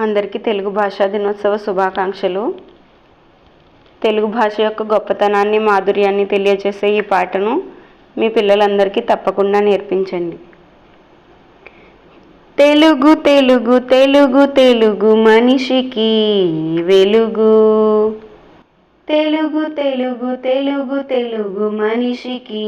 అందరికీ తెలుగు భాషా దినోత్సవ శుభాకాంక్షలు. తెలుగు భాష యొక్క గొప్పతనాన్ని మాధుర్యాన్ని తెలియజేసే ఈ పాటను మీ పిల్లలందరికీ తప్పకుండా నేర్పించండి. తెలుగు తెలుగు తెలుగు తెలుగు మనిషికి వెలుగు. తెలుగు తెలుగు తెలుగు తెలుగు మనిషికి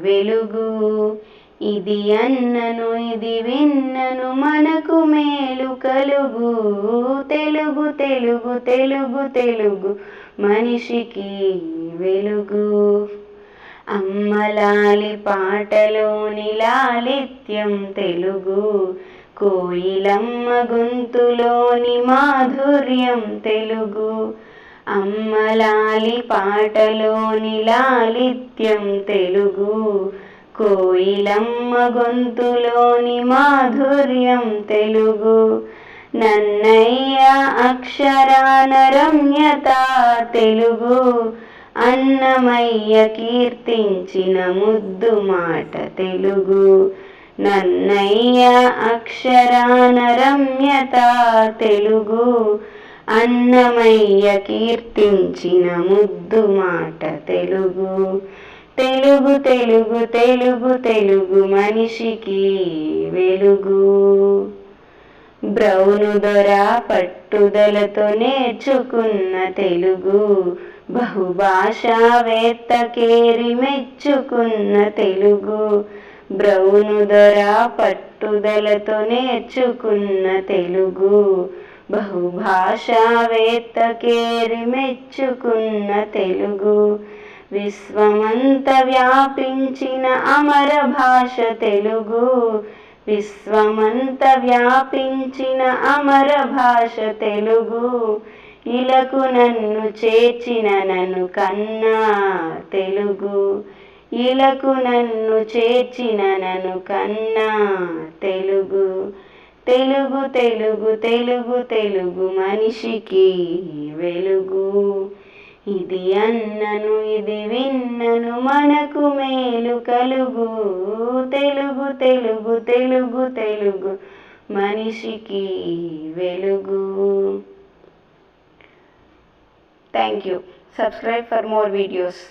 వెలుగు. ఇది అన్నను ఇది విన్నను మనకు మే కలుగు తెలుగు తెలుగు తెలుగు తెలుగు మనిషికి వెలుగు. అమ్మలాలి పాటలోని లాలిత్యం తెలుగు కోయిలమ్మ గొంతులోని మాధుర్యం తెలుగు. అమ్మలాలి పాటలోని లాలిత్యం తెలుగు కోయిలమ్మ గొంతులోని మాధుర్యం తెలుగు. నన్నయ్య అక్షరాన రమ్యత తెలుగు. అన్నమయ్య కీర్తించిన ముద్దు మాట తెలుగు. నన్నయ్య అక్షరాన రమ్యత తెలుగు. అన్నమయ్య కీర్తించిన ముద్దు మాట తెలుగు. తెలుగు తెలుగు తెలుగు తెలుగు మనిషికి వెలుగు. బ్రౌను దొర పట్టుదలతో నేర్చుకున్న తెలుగు బహుభాషావేత్తకేరి మెచ్చుకున్న తెలుగు. బ్రౌను దొర పట్టుదలతో నేర్చుకున్న తెలుగు బహుభాషావేత్తకేరి మెచ్చుకున్న తెలుగు. విశ్వమంత వ్యాపించిన అమర భాష తెలుగు. విశ్వమంత వ్యాపించిన అమర భాష తెలుగు. ఇలకు నన్ను చేర్చిన నన్ను కన్నా తెలుగు. ఇలకు నన్ను చేర్చిన నన్ను కన్నా తెలుగు. తెలుగు తెలుగు తెలుగు తెలుగు మనిషికి వెలుగు. ఇది అన్నను ఇది విన్నను మనకు మేలు కలుగు. తెలుగు తెలుగు తెలుగు తెలుగు మనిషికి వెలుగు. Thank you subscribe for more videos